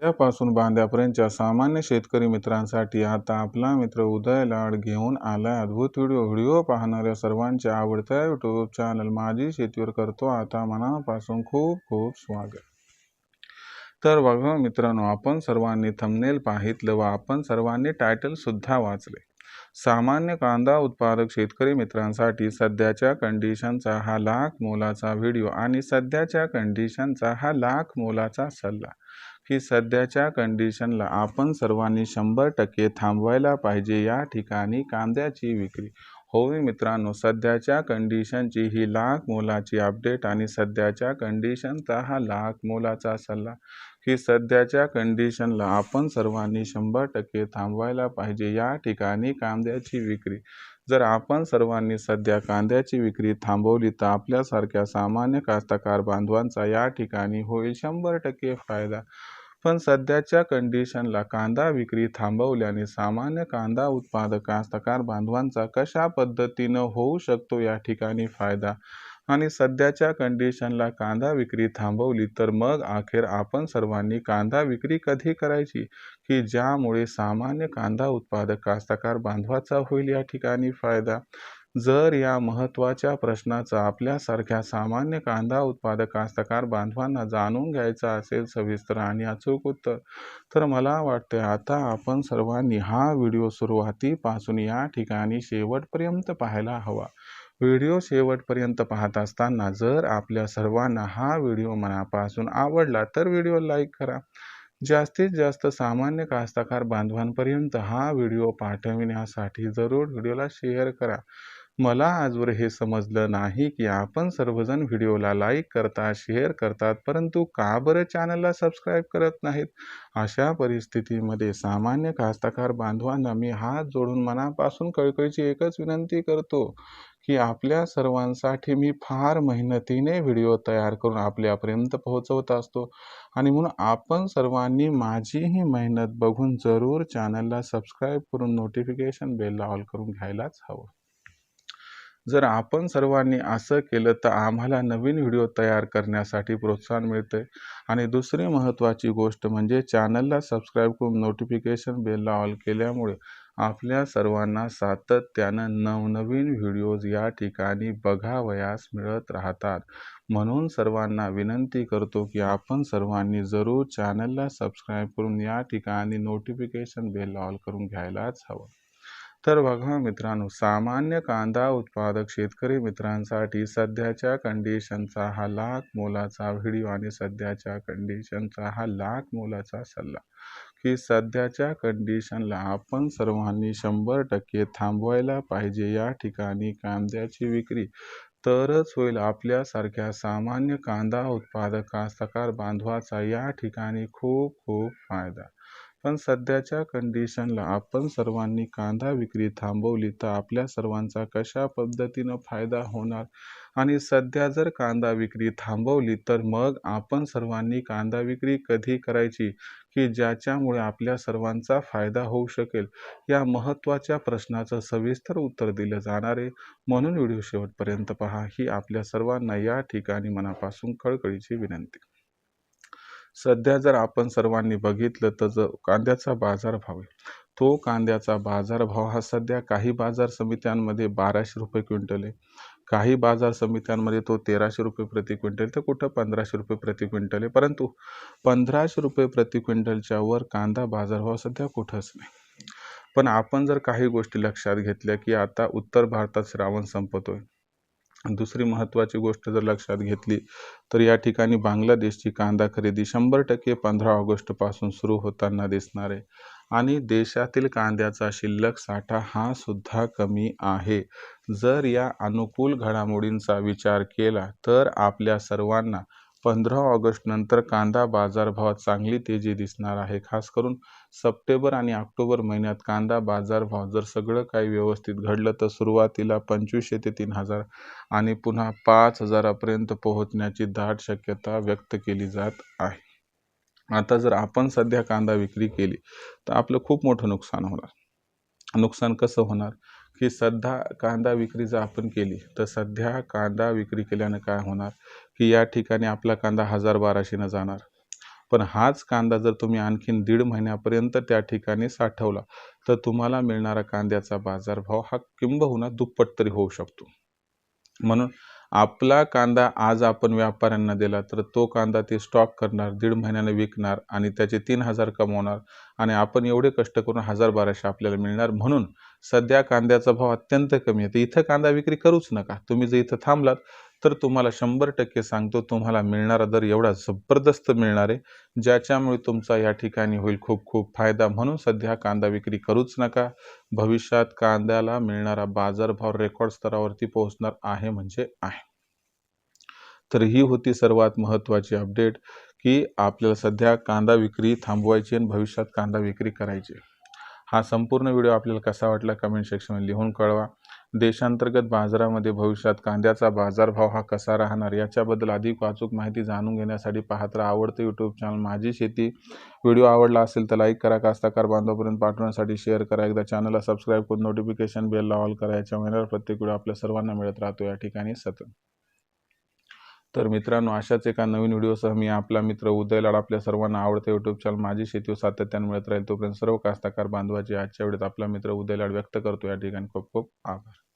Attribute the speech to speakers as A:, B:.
A: उद्यापासून बांद्यापर्यंतच्या सामान्य शेतकरी मित्रांसाठी आता आपला मित्र उदय लाड घेऊन आलाय अद्भुत व्हिडिओ. व्हिडिओ पाहणाऱ्या सर्वांच्या आवडत्या युट्यूब चॅनल माझी शेतीवर करतो. आता मनापासून खूप खूप स्वागत. तर बघा मित्रांनो आपण सर्वांनी थंबनेल पाहितलं व आपण सर्वांनी टायटल सुद्धा वाचले. सामान्य कांदा उत्पादक शेतकरी मित्रांसाठी सध्याच्या कंडिशनचा हा लाख मोलाचा व्हिडिओ आणि सध्याच्या कंडिशनचा हा लाख मोलाचा सल्ला. की सध्याच्या कंडिशनला आपण सर्वांनी शंभर टक्के थांबवायला पाहिजे या ठिकाणी कांद्याची विक्री. होय मित्रांनो सध्याच्या कंडिशनची ही लाख मोलाची अपडेट आणि सध्याच्या कंडिशनचा हा लाख मोलाचा सल्ला की सध्याच्या कंडिशनला आपण सर्वांनी शंभर टक्के थांबवायला पाहिजे या ठिकाणी कांद्याची विक्री. जर आपण सर्वांनी सध्या कांद्याची विक्री थांबवली तर आपल्यासारख्या सामान्य कास्तकार बांधवांचा या ठिकाणी होईल शंभर टक्के फायदा. पण सध्याच्या कंडिशनला कांदा विक्री थांबवल्याने सामान्य कांदा उत्पादक कास्तकार बांधवांचा कशा पद्धतीनं होऊ शकतो या ठिकाणी फायदा? आणि सध्याच्या कंडिशनला कांदा विक्री थांबवली तर मग अखेर आपण सर्वांनी कांदा विक्री कधी करायची? की ज्यामुळे सामान्य कांदा उत्पादक कास्तकार बांधवाचा होईल या ठिकाणी फायदा? जर या महत्त्वाच्या प्रश्नाचा आपल्यासारख्या सामान्य कांदा उत्पादक कास्तकार बांधवांना जाणून घ्यायचा असेल सविस्तर आणि अचूक उत्तर तर मला वाटते आता आपण सर्वांनी हा व्हिडिओ सुरुवातीपासून या ठिकाणी शेवटपर्यंत पाहायला हवा. व्हिडिओ शेवटपर्यंत पाहत असताना जर आपल्या सर्वांना हा व्हिडिओ मनापासून आवडला तर व्हिडिओ लाईक करा. जास्तीत जास्त सामान्य कास्तकार बांधवांपर्यंत हा व्हिडिओ पाठविण्यासाठी जरूर व्हिडिओला शेअर करा. मला आजवर हे समजलं नाही की आपण सर्वजण व्हिडिओला लाईक करतात शेअर करतात परंतु का बरं चॅनलला सबस्क्राईब करत नाहीत? अशा परिस्थितीमध्ये सामान्य कास्तकार बांधवांना मी हात जोडून मनापासून कळकळीची एकच विनंती करतो की आपल्या सर्वांसाठी मी फार मेहनतीने व्हिडिओ तयार करून आपल्यापर्यंत पोहोचवत असतो. आणि म्हणून आपण सर्वांनी माझी ही मेहनत बघून जरूर चॅनलला सबस्क्राईब करून नोटिफिकेशन बेलला ऑल करून घ्यायलाच हवं. जर आपण सर्वांनी असं केलं तर आम्हाला नवीन व्हिडिओ तयार करण्यासाठी प्रोत्साहन मिळते. आणि दुसरी महत्त्वाची गोष्ट म्हणजे चॅनलला सबस्क्राईब करून नोटिफिकेशन बेलला ऑल केल्यामुळे आपल्या सर्वांना सातत्यानं नवनवीन व्हिडिओज या ठिकाणी बघावयास मिळत राहतात. म्हणून सर्वांना विनंती करतो की आपण सर्वांनी जरूर चॅनलला सबस्क्राईब करून या ठिकाणी नोटिफिकेशन बेल ऑल करून घ्यायलाच हवं. तर बघा मित्रांनो सामान्य कांदा उत्पादक शेतकरी मित्रांसाठी सध्याच्या कंडिशनचा हा लाख मोलाचा व्हिडिओ आणि सध्याच्या कंडिशनचा हा लाख मोलाचा सल्ला की सध्याच्या कंडिशनला आपण सर्वांनी शंभर टक्के थांबवायला पाहिजे. या ठिकाणी कांद्याची विक्री तरच होईल. आपल्यासारख्या सामान्य कांदा उत्पादक कास्तकार बांधवाचा या ठिकाणी खूप खूप फायदा. पण सध्याच्या कंडिशनला आपण सर्वांनी कांदा विक्री थांबवली तर आपल्या सर्वांचा कशा पद्धतीनं फायदा होणार? आणि सध्या जर कांदा विक्री थांबवली तर मग आपण सर्वांनी कांदा विक्री कधी करायची? की ज्याच्यामुळे आपल्या सर्वांचा फायदा होऊ शकेल? या महत्त्वाच्या प्रश्नाचं सविस्तर उत्तर दिलं जाणार आहे. म्हणून व्हिडिओ शेवटपर्यंत पहा. ही आपल्या सर्वांना या ठिकाणी मनापासून कळकळीची विनंती. सध्या जर आपण सर्वांनी बघितलं तर जो कांद्याचा बाजारभाव आहे तो कांद्याचा बाजारभाव हा सध्या काही बाजार समित्यांमध्ये बाराशे रुपये क्विंटल आहे. काही बाजार समित्यांमध्ये तो तेराशे रुपये प्रति क्विंटल तर कुठं पंधराशे रुपये प्रति क्विंटल आहे? परंतु पंधराशे रुपये प्रति क्विंटलच्या वर कांदा बाजारभाव सध्या कुठंच नाही. पण आपण जर काही गोष्टी लक्षात घेतल्या की आता उत्तर भारतात श्रावण संपतोय दुसरी महत्त्वाची गोष्ट जर लक्षात घेतली तर या ठिकाणी बांगलादेशची कांदा खरेदी शंभर टक्के पंधरा ऑगस्टपासून सुरू होताना दिसणार आहे. आणि देशातील कांद्याचा शिल्लक साठा हा सुद्धा कमी आहे. जर या अनुकूल घडामोडींचा विचार केला तर आपल्या सर्वांना पंधरा ऑगस्टनंतर कांदा बाजारभावात चांगली तेजी दिसणार आहे. खास करून सप्टेंबर आणि ऑक्टोबर महिन्यात कांदा बाजारभाव जर सगळं काही व्यवस्थित घडलं तर सुरुवातीला पंचवीसशे ते तीन हजार आणि पुन्हा पाच हजारापर्यंत पोहोचण्याची दाट शक्यता व्यक्त केली जात आहे. आता जर आपण सध्या कांदा विक्री केली तर आपलं खूप मोठं नुकसान होणार. नुकसान कसं होणार? की सध्या कांदा विक्री जर आपण केली तर सध्या कांदा विक्री केल्यानं काय होणार? की या ठिकाणी आपला कांदा हजार बाराशेनं जाणार. पण हाच कांदा जर तुम्ही आणखीन दीड महिन्यापर्यंत त्या ठिकाणी साठवला तर तुम्हाला मिळणारा कांद्याचा बाजारभाव हा किंबहुना दुप्पट तरी होऊ शकतो. म्हणून आपला कांदा आज आपण व्यापाऱ्यांना दिला तर तो कांदा ते स्टॉक करणार दीड महिन्याने विकणार आणि त्याचे तीन हजार कमवणार आणि आपण एवढे कष्ट करून हजार बाराशे आपल्याला मिळणार. म्हणून सध्या कांद्याचा भाव अत्यंत कमी आहे. तर इथं कांदा विक्री करूच नका. तुम्ही जर इथं थांबलात तर तुम्हाला शंभर टक्के सांगतो तुम्हाला मिळणारा दर एवढा जबरदस्त मिळणार आहे ज्याच्यामुळे तुमचा या ठिकाणी होईल खूप खूप फायदा. म्हणून सध्या कांदा विक्री करूच नका. भविष्यात कांद्याला मिळणारा बाजारभाव रेकॉर्ड स्तरावरती पोहोचणार आहे म्हणजे आहे. तर ही होती सर्वात महत्त्वाची अपडेट की आपल्याला सध्या कांदा विक्री थांबवायची आणि भविष्यात कांदा विक्री करायची. हा संपूर्ण व्हिडिओ आपल्याला कसा वाटला कमेंट सेक्शनमध्ये लिहून कळवा. देशांतर्गत बाजारामध्ये भविष्यात कांद्याचा बाजारभाव हा कसा राहणार याच्याबद्दल अधिक वाचूक माहिती जाणून घेण्यासाठी पाहत राहा. आवडतं यूट्यूब चॅनल माझी शेती. व्हिडिओ आवडला असेल तर लाईक करा कास्ताकार बांधवापर्यंत पाठवण्यासाठी शेअर करा. एकदा चॅनलला सबस्क्राईब करून नोटिफिकेशन बेल ऑल करा. याच्या महिन्यावर प्रत्येक व्हिडिओ आपल्या सर्वांना मिळत राहतो. या ठिकाणी सतत. तर मित्रांनो अशाच एका नवीन व्हिडिओसह मी आपला मित्र उदय लाड आपल्या सर्वांना आवडते यूट्यूब चॅनल माझी शेती सातत्याने मिळत राहील. तोपर्यंत सर्व कास्तकार बांधवाची आजच्या वेळेत आपला मित्र उदय लाड व्यक्त करतो. या ठिकाणी खूप खूप आभार.